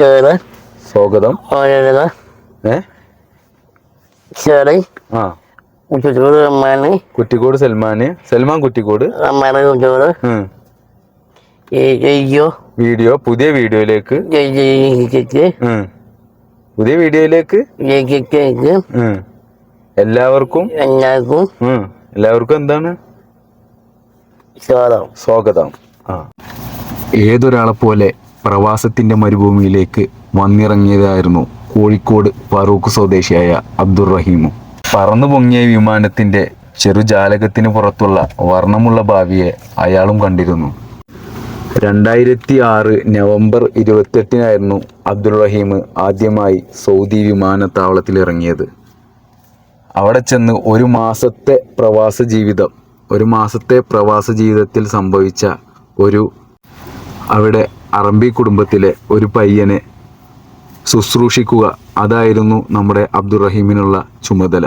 ചേറ് സ്വാഗതം. ഓരോരുക ഏ? ചേറ് ആ. കുട്ടിച്ചോറ് അമ്മാന് കുറ്റിക്കോട് സൽമാന്. സൽമാൻ കുറ്റിക്കോട് ഉം. വീഡിയോ പുതിയ വീഡിയോയിലേക്ക്. ഉം. പുതിയ വീഡിയോയിലേക്ക്. ഉം. എല്ലാവർക്കും. എല്ലാവർക്കും. ഉം. എല്ലാവർക്കും എന്താണ്? സ്വാഗതം. സ്വാഗതം. ആ. ഏതൊരാളെ പോലെ പ്രവാസത്തിന്റെ മരുഭൂമിയിലേക്ക് വന്നിറങ്ങിയതായിരുന്നു കോഴിക്കോട് ഫറൂഖ് സ്വദേശിയായ അബ്ദുറഹീമും പറന്നു പൊങ്ങിയ വിമാനത്തിന്റെ ചെറുജാലകത്തിന് പുറത്തുള്ള വർണമുള്ള ഭാവിയെ അയാളും കണ്ടിരുന്നു. രണ്ടായിരത്തി ആറ് നവംബർ ഇരുപത്തെട്ടിനായിരുന്നു അബ്ദുറഹീം ആദ്യമായി സൗദി വിമാനത്താവളത്തിൽ ഇറങ്ങിയത്. അവിടെ ചെന്ന് ഒരു മാസത്തെ പ്രവാസ ജീവിതം ഒരു മാസത്തെ പ്രവാസ ജീവിതത്തിൽ സംഭവിച്ച ഒരു അവിടെ അറബി കുടുംബത്തിലെ ഒരു പയ്യനെ ശുശ്രൂഷിക്കുക അതായിരുന്നു നമ്മുടെ അബ്ദുറഹീമിനുള്ള ചുമതല.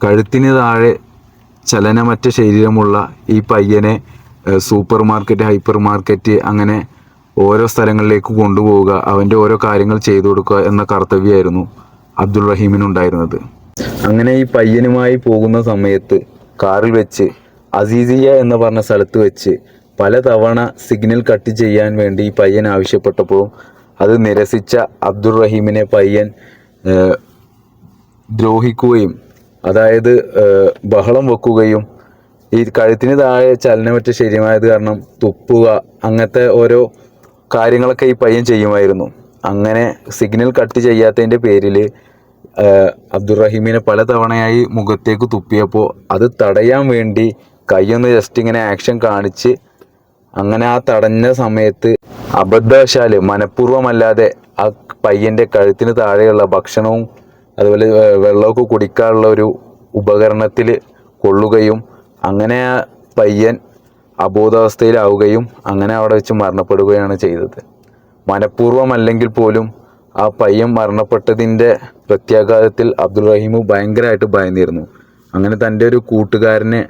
കഴുത്തിന് താഴെ ചലനമറ്റ ശരീരമുള്ള ഈ പയ്യനെ സൂപ്പർ മാർക്കറ്റ് ഹൈപ്പർ മാർക്കറ്റ് അങ്ങനെ ഓരോ സ്ഥലങ്ങളിലേക്ക് കൊണ്ടുപോവുക അവന്റെ ഓരോ കാര്യങ്ങൾ ചെയ്തു കൊടുക്കുക എന്ന കർത്തവ്യമായിരുന്നു അബ്ദുൾ റഹീമിനുണ്ടായിരുന്നത് അങ്ങനെ ഈ പയ്യനുമായി പോകുന്ന സമയത്ത് കാറിൽ വെച്ച് അസീസിയ എന്ന് പറഞ്ഞ സ്ഥലത്ത് വെച്ച് പല തവണ സിഗ്നൽ കട്ട് ചെയ്യാൻ വേണ്ടി പയ്യൻ ആവശ്യപ്പെട്ടപ്പോഴും അത് നിരസിച്ച അബ്ദുൾ റഹീമിനെ പയ്യൻ ദ്രോഹിക്കുകയും അതായത് ബഹളം വെക്കുകയും ഈ കഴുത്തിന് താഴെ ചലനമറ്റ ശരിയായത് കാരണം തുപ്പുക അങ്ങനത്തെ ഓരോ കാര്യങ്ങളൊക്കെ ഈ പയ്യൻ ചെയ്യുമായിരുന്നു. അങ്ങനെ സിഗ്നൽ കട്ട് ചെയ്യാത്തതിന്റെ പേരിൽ അബ്ദുറഹീമിനെ പല തവണയായി മുഖത്തേക്ക് തുപ്പിയപ്പോൾ അത് തടയാൻ വേണ്ടി കൈയൊന്ന് ജസ്റ്റ് ഇങ്ങനെ ആക്ഷൻ കാണിച്ച് അങ്ങനെ ആ തടഞ്ഞ സമയത്ത് അബദ്ധവശാൽ മനഃപൂർവമല്ലാതെ ആ പയ്യന്റെ കഴുത്തിന് താഴെയുള്ള ഭക്ഷണവും അതുപോലെ വെള്ളമൊക്കെ കുടിക്കാനുള്ള ഒരു ഉപകരണത്തിൽ കൊള്ളുകയും അങ്ങനെ ആ പയ്യൻ അബോധാവസ്ഥയിലാവുകയും അങ്ങനെ അവിടെ വെച്ച് മരണപ്പെടുകയാണ് ചെയ്തത്. മനഃപൂർവമല്ലെങ്കിൽ പോലും ആ പയ്യൻ മരണപ്പെട്ടതിന്റെ പ്രത്യാഘാതത്തിൽ അബ്ദുൾ ഭയങ്കരമായിട്ട് ഭയന്നിരുന്നു. അങ്ങനെ തന്റെ ഒരു കൂട്ടുകാരനെ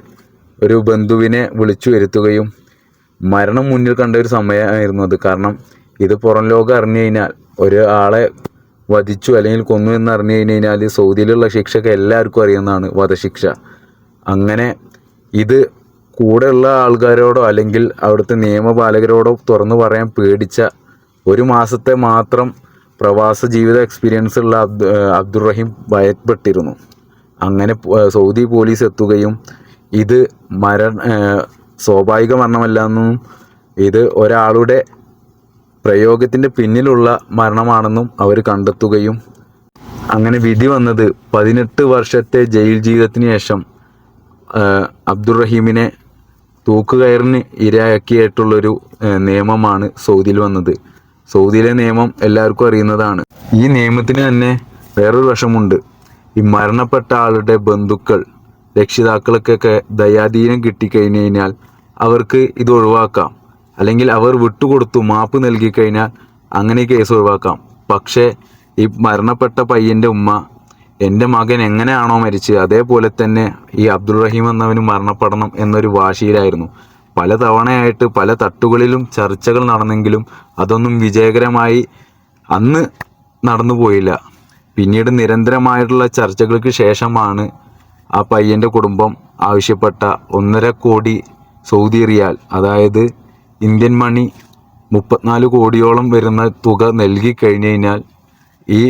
ഒരു ബന്ധുവിനെ വിളിച്ചു വരുത്തുകയും മരണം മുന്നിൽ കണ്ട ഒരു സമയമായിരുന്നു അത്. കാരണം ഇത് പുറം ലോകം അറിഞ്ഞു കഴിഞ്ഞാൽ ഒരു ആളെ വധിച്ചു അല്ലെങ്കിൽ കൊന്നു എന്ന് അറിഞ്ഞു കഴിഞ്ഞു കഴിഞ്ഞാൽ സൗദിയിലുള്ള ശിക്ഷയൊക്കെ എല്ലാവർക്കും അറിയുന്നതാണ് വധശിക്ഷ. അങ്ങനെ ഇത് കൂടെയുള്ള ആൾക്കാരോടോ അല്ലെങ്കിൽ അവിടുത്തെ നിയമപാലകരോടോ തുറന്നു പറയാൻ പേടിച്ച ഒരു മാസത്തെ മാത്രം പ്രവാസ ജീവിത എക്സ്പീരിയൻസ് ഉള്ള അബ്ദു അബ്ദുൾ റഹീം ഭയപ്പെട്ടിരുന്നു. അങ്ങനെ സൗദി പോലീസ് എത്തുകയും ഇത് മര സ്വാഭാവിക മരണമല്ലെന്നും ഇത് ഒരാളുടെ പ്രയോഗത്തിന്റെ പിന്നിലുള്ള മരണമാണെന്നും അവർ കണ്ടെത്തുകയും അങ്ങനെ വിധി വന്നത് പതിനെട്ട് വർഷത്തെ ജയിൽ ജീവിതത്തിന് ശേഷം അബ്ദുറഹീമിനെ തൂക്കുകയറിന് ഇരയാക്കിയിട്ടുള്ളൊരു നിയമമാണ് സൗദിയിൽ വന്നത്. സൗദിയിലെ നിയമം എല്ലാവർക്കും അറിയുന്നതാണ്. ഈ നിയമത്തിന് തന്നെ വേറൊരു വശമുണ്ട്. ഈ മരണപ്പെട്ട ആളുടെ ബന്ധുക്കൾ രക്ഷിതാക്കൾക്കൊക്കെ ദയാധീനം കിട്ടിക്കഴിഞ്ഞു കഴിഞ്ഞാൽ അവർക്ക് ഇത് ഒഴിവാക്കാം. അല്ലെങ്കിൽ അവർ വിട്ടുകൊടുത്തു മാപ്പ് നൽകി കഴിഞ്ഞാൽ അങ്ങനെ കേസ് ഒഴിവാക്കാം. പക്ഷേ ഈ മരണപ്പെട്ട പയ്യന്റെ ഉമ്മ എന്റെ മകൻ എങ്ങനെയാണോ മരിച്ചത്? അതേപോലെ തന്നെ ഈ അബ്ദുൾ റഹീം എന്നവന് മരണപ്പെടണം എന്നൊരു വാശിയിലായിരുന്നു. പല തവണയായിട്ട് പല തട്ടുകളിലും ചർച്ചകൾ നടന്നെങ്കിലും അതൊന്നും വിജയകരമായി അന്ന് നടന്നു പോയില്ല പിന്നീട് നിരന്തരമായിട്ടുള്ള ചർച്ചകൾക്ക് ശേഷമാണ് ആ പയ്യന്റെ കുടുംബം ആവശ്യപ്പെട്ട ഒന്നര കോടി സൗദി റിയാൽ അതായത് ഇന്ത്യൻ മണി മുപ്പത്തിനാല് കോടിയോളം വരുന്ന തുക നൽകി കഴിഞ്ഞു കഴിഞ്ഞാൽ ഈ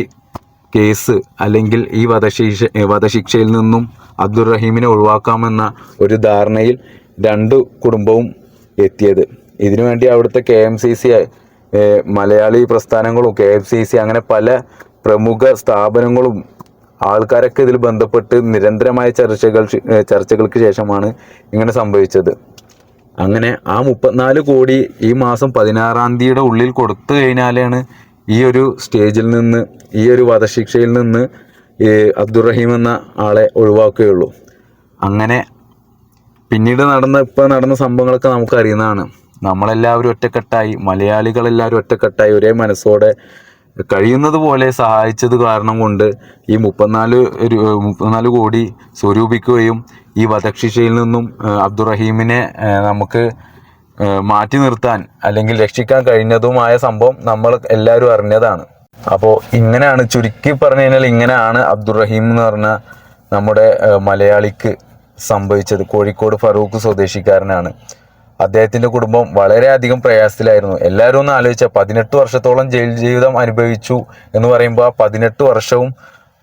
കേസ് അല്ലെങ്കിൽ ഈ വധശിക്ഷ വധശിക്ഷയിൽ നിന്നും അബ്ദുറഹീമിനെ ഒഴിവാക്കാമെന്ന ഒരു ധാരണയിൽ രണ്ട് കുടുംബവും എത്തിയത്. ഇതിനുവേണ്ടി അവിടുത്തെ K M C C Malayali പ്രസ്ഥാനങ്ങളും കെ എം സി സി അങ്ങനെ പല പ്രമുഖ സ്ഥാപനങ്ങളും ആൾക്കാരൊക്കെ ഇതിൽ ബന്ധപ്പെട്ട് നിരന്തരമായ ചർച്ചകൾ ചർച്ചകൾക്ക് ശേഷമാണ് ഇങ്ങനെ സംഭവിച്ചത്. അങ്ങനെ ആ മുപ്പത്തിനാല് കോടി ഈ മാസം പതിനാറാം തീയതിയുടെ ഉള്ളിൽ കൊടുത്തു കഴിഞ്ഞാലാണ് ഈ ഒരു സ്റ്റേജിൽ നിന്ന് ഈ ഒരു വധശിക്ഷയിൽ നിന്ന് അബ്ദുറഹീം എന്ന ആളെ ഒഴിവാക്കുകയുള്ളൂ. അങ്ങനെ പിന്നീട് നടന്ന ഇപ്പോൾ നടന്ന സംഭവങ്ങളൊക്കെ നമുക്ക് അറിയുന്നതാണ് നമ്മളെല്ലാവരും ഒറ്റക്കെട്ടായി മലയാളികളെല്ലാവരും ഒറ്റക്കെട്ടായി ഒരേ മനസ്സോടെ കഴിയുന്നത് പോലെ സഹായിച്ചത് കാരണം കൊണ്ട് ഈ മുപ്പത്തിനാല് മുപ്പത്തിനാല് കോടി സ്വരൂപിക്കുകയും ഈ വധശിക്ഷയിൽ നിന്നും അബ്ദുറഹീമിനെ നമുക്ക് മാറ്റി നിർത്താൻ അല്ലെങ്കിൽ രക്ഷിക്കാൻ കഴിഞ്ഞതുമായ സംഭവം നമ്മൾ എല്ലാവരും അറിഞ്ഞതാണ്. അപ്പോൾ ഇങ്ങനെയാണ് ചുരുക്കി പറഞ്ഞു കഴിഞ്ഞാൽ ഇങ്ങനെയാണ് അബ്ദുറഹീം എന്ന് പറഞ്ഞ നമ്മുടെ മലയാളിക്ക് സംഭവിച്ചത്. കോഴിക്കോട് ഫറൂഖ് സ്വദേശിക്കാരനാണ്. അദ്ദേഹത്തിന്റെ കുടുംബം വളരെയധികം പ്രയാസത്തിലായിരുന്നു. എല്ലാവരും ഒന്ന് ആലോചിച്ച പതിനെട്ട് വർഷത്തോളം ജയിൽ ജീവിതം അനുഭവിച്ചു എന്ന് പറയുമ്പോൾ ആ പതിനെട്ട് വർഷവും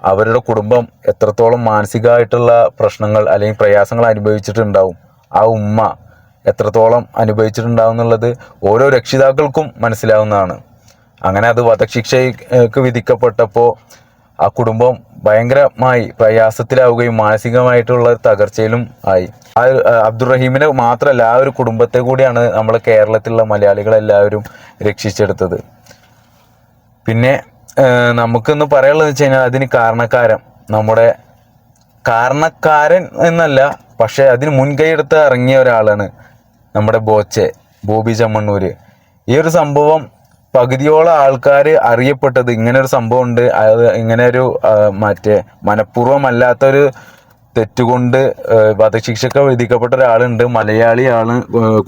അവരുടെ കുടുംബം എത്രത്തോളം മാനസികമായിട്ടുള്ള പ്രശ്നങ്ങൾ അല്ലെങ്കിൽ പ്രയാസങ്ങൾ അനുഭവിച്ചിട്ടുണ്ടാവും. ആ ഉമ്മ എത്രത്തോളം അനുഭവിച്ചിട്ടുണ്ടാവും എന്നുള്ളത് ഓരോ രക്ഷിതാക്കൾക്കും മനസ്സിലാവുന്നതാണ്. അങ്ങനെ അത് വധശിക്ഷയ്ക്ക് വിധിക്കപ്പെട്ടപ്പോൾ ആ കുടുംബം ഭയങ്കരമായി പ്രയാസത്തിലാവുകയും മാനസികമായിട്ടുള്ള തകർച്ചയിലും ആയി. ആ അബ്ദുറഹീമിനെ മാത്രമല്ല ആ ഒരു കുടുംബത്തെ കൂടിയാണ് നമ്മളെ കേരളത്തിലുള്ള മലയാളികളെല്ലാവരും രക്ഷിച്ചെടുത്തത്. പിന്നെ നമുക്കിന്ന് പറയാനുള്ളത് വെച്ച് കഴിഞ്ഞാൽ അതിന് കാരണക്കാരൻ നമ്മുടെ കാരണക്കാരൻ എന്നല്ല പക്ഷെ അതിന് മുൻകൈ എടുത്ത് ഇറങ്ങിയ ഒരാളാണ് നമ്മുടെ ബോച്ചെ ബോബി ചമ്മണ്ണൂര്. ഈ ഒരു സംഭവം പകുതിയോളം ആൾക്കാർ അറിയപ്പെട്ടത് ഇങ്ങനെ ഒരു സംഭവം ഉണ്ട് അത് ഇങ്ങനെ ഒരു മറ്റേ മനഃപൂർവമല്ലാത്തൊരു തെറ്റുകൊണ്ട് വധശിക്ഷക്ക് വിധിക്കപ്പെട്ട ഒരാളുണ്ട്. മലയാളിയാണ്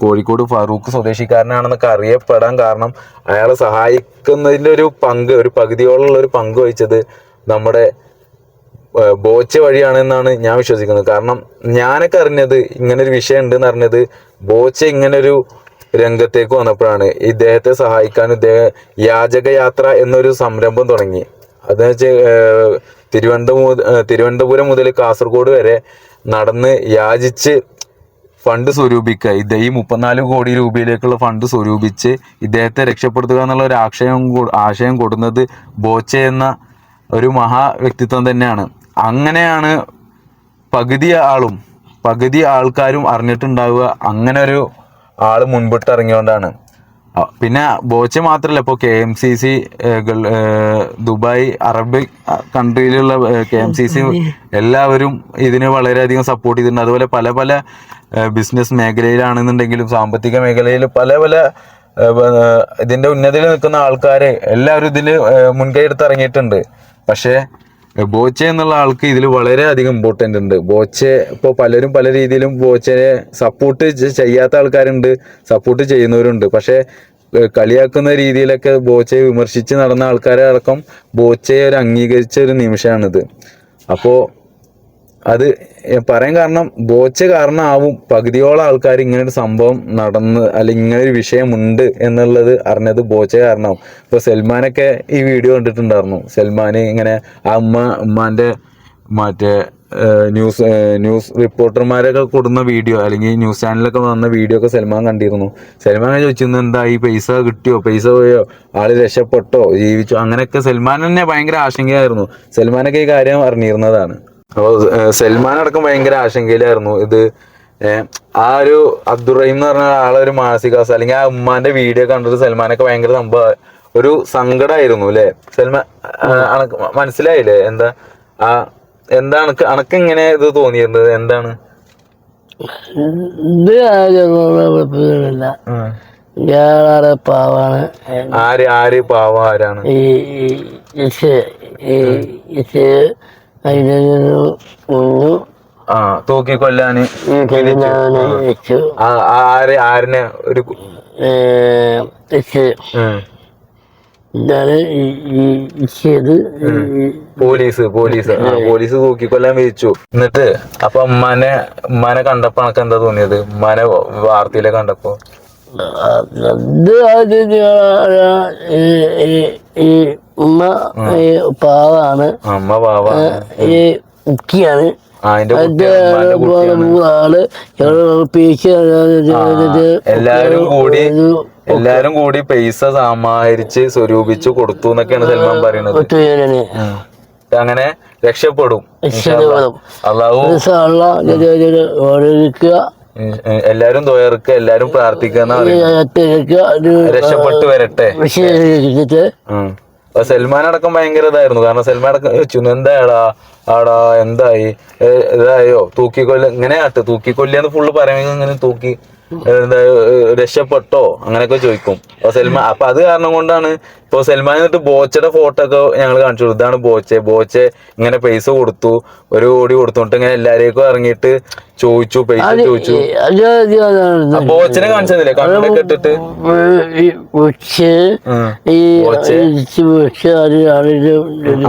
കോഴിക്കോട് ഫാറൂഖ് സ്വദേശിക്കാരനാണെന്നൊക്കെ അറിയപ്പെടാൻ കാരണം അയാളെ സഹായിക്കുന്നതിന്റെ ഒരു പങ്ക് ഒരു പകുതിയോളം ഒരു പങ്ക് വഹിച്ചത് നമ്മുടെ ബോച്ച വഴിയാണെന്നാണ് ഞാൻ വിശ്വസിക്കുന്നത്. കാരണം ഞാനൊക്കെ അറിഞ്ഞത് ഇങ്ങനൊരു വിഷയം ഉണ്ടെന്ന് അറിഞ്ഞത് ബോച്ച ഇങ്ങനൊരു രംഗത്തേക്ക് വന്നപ്പോഴാണ് ഇദ്ദേഹത്തെ സഹായിക്കാൻ ഇദ്ദേഹം യാചകയാത്ര എന്നൊരു സംരംഭം തുടങ്ങി. അതെന്ന് വെച്ചാൽ തിരുവനന്തപുരം തിരുവനന്തപുരം മുതൽ കാസർഗോഡ് വരെ നടന്ന് യാചിച്ച് ഫണ്ട് സ്വരൂപിക്കുക. ഇദ്ദേഹം ഈ മുപ്പത്തിനാല് കോടി രൂപയിലേക്കുള്ള ഫണ്ട് സ്വരൂപിച്ച് ഇദ്ദേഹത്തെ രക്ഷപ്പെടുത്തുക എന്നുള്ള ഒരു ആശയം ആശയം കൊടുക്കുന്നത് ബോച്ച എന്ന ഒരു മഹാ വ്യക്തിത്വം തന്നെയാണ്. അങ്ങനെയാണ് പകുതി ആളും പകുതി ആൾക്കാരും അറിഞ്ഞിട്ടുണ്ടാവുക. അങ്ങനെ ഒരു ആൾ മുൻപിട്ട് ഇറങ്ങിയോണ്ടാണ്. പിന്നെ ബോച്ച മാത്രമല്ല ഇപ്പോൾ K M C C Dubai Arab കൺട്രിയിലുള്ള K M C C എല്ലാവരും ഇതിന് വളരെയധികം സപ്പോർട്ട് ചെയ്തിട്ടുണ്ട്. അതുപോലെ പല പല ബിസിനസ് മേഖലയിലാണെന്നുണ്ടെങ്കിലും സാമ്പത്തിക മേഖലയിൽ പല പല ഇതിന്റെ ഉന്നതിയിൽ നിൽക്കുന്ന ആൾക്കാരെ എല്ലാവരും ഇതിൽ മുൻകൈ എടുത്ത് ഇറങ്ങിയിട്ടുണ്ട്. പക്ഷേ ബോച്ചെ എന്നുള്ള ആൾക്ക് ഇതിൽ വളരെ അധികം ഇമ്പോർട്ടന്റ് ഉണ്ട്. ബോച്ചെ ഇപ്പോൾ പലരും പല രീതിയിലും ബോച്ചനെ സപ്പോർട്ട് ചെയ്യാത്ത ആൾക്കാരുണ്ട് സപ്പോർട്ട് ചെയ്യുന്നവരുണ്ട്. പക്ഷേ കളിയാക്കുന്ന രീതിയിലൊക്കെ ബോച്ചയെ വിമർശിച്ച് നടന്ന ആൾക്കാരെ അടക്കം ബോച്ചയെ ഒരു അംഗീകരിച്ച ഒരു നിമിഷമാണിത്. അപ്പോൾ അത് പറയാൻ കാരണം ബോച്ച കാരണമാവും പകുതിയോളം ആൾക്കാർ ഇങ്ങനെ ഒരു സംഭവം നടന്ന് അല്ലെങ്കിൽ ഇങ്ങനെ ഒരു വിഷയമുണ്ട് എന്നുള്ളത് അറിഞ്ഞത് ബോച്ച കാരണമാവും. ഇപ്പൊ സൽമാനൊക്കെ ഈ വീഡിയോ കണ്ടിട്ടുണ്ടായിരുന്നു. സൽമാൻ ഇങ്ങനെ ആ ഉമ്മ ഉമ്മാന്റെ മറ്റേ ന്യൂസ് ന്യൂസ് റിപ്പോർട്ടർമാരൊക്കെ കൊടുന്ന വീഡിയോ അല്ലെങ്കിൽ ന്യൂസ് ചാനലൊക്കെ വന്ന വീഡിയോ ഒക്കെ സൽമാൻ കണ്ടിരുന്നു. സൽമാൻ ചോദിച്ചിരുന്നു എന്താ? ഈ പൈസ കിട്ടിയോ? പൈസ പോയോ? ആൾ രക്ഷപ്പെട്ടോ? ജീവിച്ചോ? അങ്ങനെയൊക്കെ സൽമാൻ തന്നെ ഭയങ്കര ആശങ്കയായിരുന്നു. സൽമാനൊക്കെ ഈ കാര്യം അറിഞ്ഞിരുന്നതാണ്. അപ്പോൾ സൽമാൻ അടക്കം ഭയങ്കര ആശങ്കയിലായിരുന്നു. ഇത് ആ ഒരു അബ്ദുറഹീം എന്ന് പറഞ്ഞ ആളെ ഒരു മാനസികാവസ്ഥ അല്ലെങ്കിൽ ആ ഉമ്മാന്റെ വീഡിയോ കണ്ടിട്ട് സൽമാനൊക്കെ ഭയങ്കര സംഭവം ഒരു സങ്കടമായിരുന്നു അല്ലേ സൽമാൻ മനസ്സിലായില്ലേ? എന്താ ആ എന്താണ് അനക്ക് ഇങ്ങനെ ഇത് തോന്നിയിരുന്നത്? എന്താണ്? പാവാണ്. ആര് ആര് പാവ ആരാണ്? ഈ ഒന്നു ആ തൂക്കി കൊല്ലാന് ആര് ആരിനെ ഒരു പോലീസ് പോലീസ്. പോലീസ് തൂക്കിക്കൊല്ലാൻ വിധിച്ചു എന്നിട്ട് അപ്പൊ ഉമ്മാനെ ഉമ്മാനെ കണ്ടപ്പോ എനക്ക് എന്താ തോന്നിയത്? ഉമ്മാനെ വാർത്തയിലെ കണ്ടപ്പോ? അത് ഉമ്മ പാവാണ്. അമ്മ പാവാണ്. ഈ ഉക്കിയാണ് ആൾ. എല്ലാരും കൂടി എല്ലാരും കൂടി പൈസ സമാഹരിച്ച് സ്വരൂപിച്ചു കൊടുത്തു എന്നൊക്കെയാണ് സൽമാൻ പറയുന്നത്. അങ്ങനെ രക്ഷപ്പെടും. അള്ളാഹു എല്ലാരും ദ്വയർക്ക് എല്ലാരും പ്രാർത്ഥിക്കുക രക്ഷപ്പെട്ടു വരട്ടെ. സൽമാൻ അടക്കം ഭയങ്കര ഇതായിരുന്നു. കാരണം സൽമാൻ അടക്കം ചോദിച്ചു എന്താടാ ആടാ എന്തായി? ഇതായോ? തൂക്കിക്കൊല്ല ഇങ്ങനെ ആട്ട് തൂക്കിക്കൊല്ലിയെന്ന് ഫുള്ള് പറയുമെങ്കിൽ ഇങ്ങനെ തൂക്കി എന്താ രക്ഷപ്പെട്ടോ? അങ്ങനെയൊക്കെ ചോദിക്കും. അപ്പൊ സൽമാൻ അപ്പൊ അത് കാരണം കൊണ്ടാണ് ഇപ്പൊ സൽമാൻ എന്നിട്ട് ബോച്ചയുടെ ഫോട്ടോ ഒക്കെ ഞങ്ങൾ കാണിച്ചു കൊടുത്തു. ഇതാണ് ബോച്ചെ. ബോച്ചെ ഇങ്ങനെ പൈസ കൊടുത്തു. ഒരു കോടി കൊടുത്തോണ്ട് ഇങ്ങനെ എല്ലാരേക്കും ഇറങ്ങിയിട്ട് ചോദിച്ചു പൈസ ചോദിച്ചു. ബോച്ചനെ കാണിച്ചതില്ലേ? കണ്ണൊക്കെ ഇട്ടിട്ട്.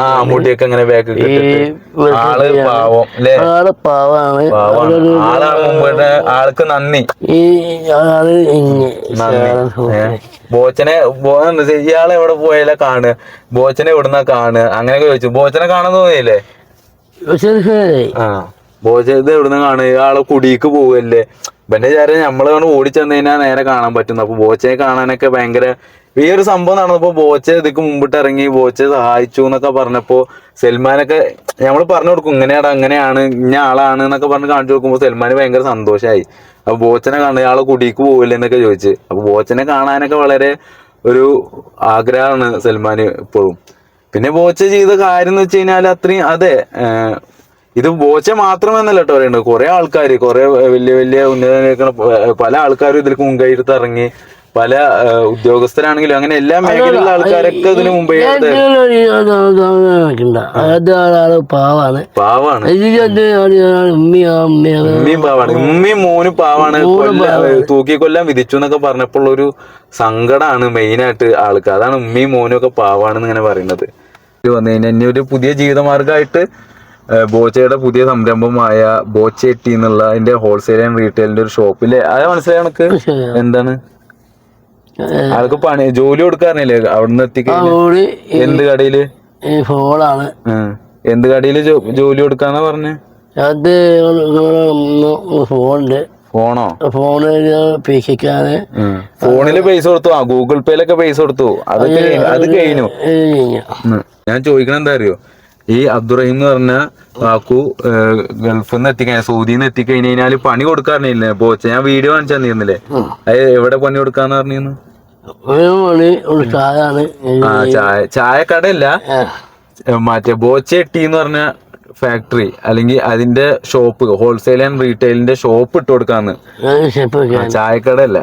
ആ മുടിയൊക്കെ ഇങ്ങനെ ബാക്ക് ആൾ പാവം അല്ലേ ആൾ പാവാണ്. ആളാണ് മുമ്പേ ആൾക്ക് നന്ദി. ഈ ആൾ നന്ദി? ബോച്ചനെ ഇയാളെ എവിടെ പോയാലേ കാണുക? ബോച്ചനെ എവിടുന്നാ കാണുക? അങ്ങനെയൊക്കെ ചോദിച്ചു. ബോച്ചനെ കാണാൻ തോന്നിയില്ലേ? ആ. ബോച്ച ഇത് എവിടുന്ന കാണുക? ഇയാളെ കുടിക്ക് പോവല്ലേ? ഇവന്റെ വിചാരം നമ്മൾ ഓടിച്ചെന്ന് ഓടി ചെന്ന് കഴിഞ്ഞാൽ നേരെ കാണാൻ പറ്റുന്നു. അപ്പൊ ബോച്ചയെ കാണാനൊക്കെ ഭയങ്കര ഈ ഒരു സംഭവം നടന്നപ്പോ ബോച്ച ഇതിക്ക് മുമ്പിട്ട് ഇറങ്ങി ബോച്ച സഹായിച്ചു എന്നൊക്കെ പറഞ്ഞപ്പോ സൽമാനൊക്കെ നമ്മൾ പറഞ്ഞു കൊടുക്കും ഇങ്ങനെയാടാ അങ്ങനെയാണ് ഇന്ന ആളാണ് എന്നൊക്കെ പറഞ്ഞ് കാണിച്ചു കൊടുക്കുമ്പോ സൽമാന് ഭയങ്കര സന്തോഷമായി അപ്പൊ ബോച്ചനെ കാണുന്ന ഇയാളെ കുടിക്ക് പോവില്ലേ എന്നൊക്കെ ചോദിച്ച്. അപ്പൊ ബോച്ചനെ കാണാനൊക്കെ വളരെ ഒരു ആഗ്രഹമാണ് സൽമാന് ഇപ്പോഴും. പിന്നെ ബോച്ച ചെയ്ത കാര്യം എന്ന് വെച്ച് കഴിഞ്ഞാൽ അത്രയും അതെ ഇത് ബോച്ച മാത്രമെന്നല്ല കേട്ടോ പറയുന്നത് കുറെ ആൾക്കാർ കുറെ വലിയ വലിയ ഉന്നത പല ആൾക്കാരും ഇതിൽ മുൻകൈയെടുത്ത് ഇറങ്ങി പല ഉദ്യോഗസ്ഥരാണെങ്കിലും അങ്ങനെ എല്ലാ മേഖലയിലുള്ള ആൾക്കാരൊക്കെ ഇതിന് മുമ്പേ പാവാണ്. പാവാണ്. ഉമ്മിയാ പാവാണ്. ഉമ്മയും മോനും പാവാണ്. തൂക്കി കൊല്ലാൻ വിധിച്ചു എന്നൊക്കെ പറഞ്ഞപ്പോൾ ഒരു സങ്കടമാണ് മെയിനായിട്ട് ആൾക്കാർ അതാണ് ഉമ്മയും മോനും ഒക്കെ പാവാണെന്ന് ഇങ്ങനെ പറയുന്നത്. വന്നു കഴിഞ്ഞാൽ ഇനി ഒരു പുതിയ ജീവിതമാർഗമായിട്ട് ബോച്ചയുടെ പുതിയ സംരംഭമായ ബോച്ചെട്ടി എന്നുള്ള അതിന്റെ ഹോൾസെയിൽ ആൻഡ് റീറ്റെയിലിന്റെ ഒരു ഷോപ്പിൽ അത് മനസ്സിലായി നമുക്ക് എന്താണ്? ആൾക്ക് പണി ജോലി കൊടുക്കാറില്ലേ? അവിടുന്ന് എത്തിക്കഴിഞ്ഞ? എന്ത് കടയിൽ? ഈ ഫോണാണ് എന്ത് കടയിൽ ജോലി കൊടുക്കാന്നാ പറഞ്ഞേ? അത് ഫോണിൽ. ഫോണോ? ഫോണ് പിശിക്കാന് ഉം. ഫോണിൽ പൈസ കൊടുത്തു. ആ ഗൂഗിൾ പേയിലൊക്കെ പൈസ കൊടുത്തു. അത് അത് കഴിഞ്ഞു. ഞാൻ ചോദിക്കണം എന്താ അറിയോ? ഈ അബ്ദുറഹീം എന്ന് പറഞ്ഞ വാക്കു ഗൾഫിൽ നിന്ന് എത്തിക്കഴിഞ്ഞാൽ സൗദിയിൽ നിന്ന് എത്തിക്കഴിഞ്ഞ് കഴിഞ്ഞാൽ പണി കൊടുക്കാറില്ല ബോച്ച ഞാൻ വീഡിയോ കാണിച്ചു തന്നിരുന്നില്ലേ? അത് എവിടെ പണി കൊടുക്കാന്ന് പറഞ്ഞിരുന്നു? ചായ ചായക്കടയല്ല. മറ്റേ ബോച്ചെട്ടി എന്ന് പറഞ്ഞ ഫാക്ടറി അല്ലെങ്കിൽ അതിന്റെ ഷോപ്പ് ഹോൾസെയിൽ ആൻഡ് റീറ്റെയിലിന്റെ ഷോപ്പ് ഇട്ട് കൊടുക്കാന്ന്. ചായക്കടയല്ല.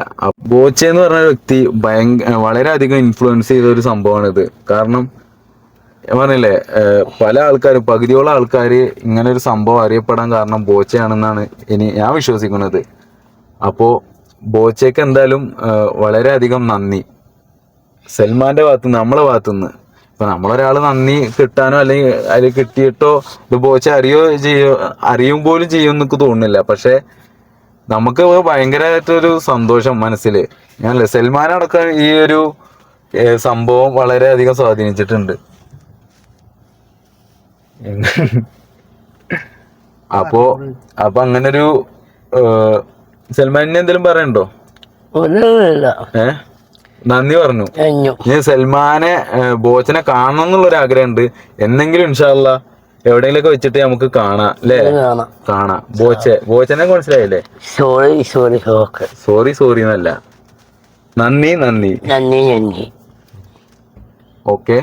ബോച്ചെ എന്ന് പറഞ്ഞ വ്യക്തി ഭയങ്കര വളരെയധികം ഇൻഫ്ലുവൻസ് ചെയ്ത ഒരു സംഭവമാണ് ഇത് കാരണം ഞാൻ പറഞ്ഞില്ലേ പല ആൾക്കാരും പകുതിയോളം ആൾക്കാർ ഇങ്ങനെ ഒരു സംഭവം അറിയപ്പെടാൻ കാരണം ബോച്ചയാണെന്നാണ് ഇനി ഞാൻ വിശ്വസിക്കുന്നത്. അപ്പോ ബോച്ചയ്ക്ക് എന്തായാലും വളരെയധികം നന്ദി. സൽമാന്റെ ഭാഗത്തുനിന്ന് നമ്മളെ ഭാഗത്തുനിന്ന് ഇപ്പൊ നമ്മളൊരാൾ നന്ദി കിട്ടാനോ അല്ലെങ്കിൽ അതിൽ കിട്ടിയിട്ടോ ഇത് ബോച്ച അറിയോ ചെയ്യോ അറിയും പോലും ചെയ്യും എന്നൊക്കെ തോന്നുന്നില്ല. പക്ഷെ നമുക്ക് ഭയങ്കരമായിട്ടൊരു സന്തോഷം മനസ്സിൽ ഞാനല്ലേ സൽമാനടക്കം ഈ ഒരു സംഭവം വളരെയധികം സ്വാധീനിച്ചിട്ടുണ്ട്. അപ്പോ അപ്പൊ അങ്ങനൊരു ഏഹ്, സൽമാനിന് എന്തെങ്കിലും പറയണ്ടോ? നന്ദി പറഞ്ഞു. ഇനി സൽമാനെ ബോച്ചനെ കാണണം എന്നുള്ളൊരു ആഗ്രഹമുണ്ട് എന്നെങ്കിലും ഇൻഷാല്ല എവിടെയെങ്കിലൊക്കെ വെച്ചിട്ട് നമുക്ക് കാണാം അല്ലേ കാണാം. ബോച്ചെ ബോച്ചനെ മനസ്സിലായില്ലേ? സോറി സോറി സോറി സോറി എന്നല്ല. നന്ദി നന്ദി. നന്ദി നന്ദി. ഓക്കെ.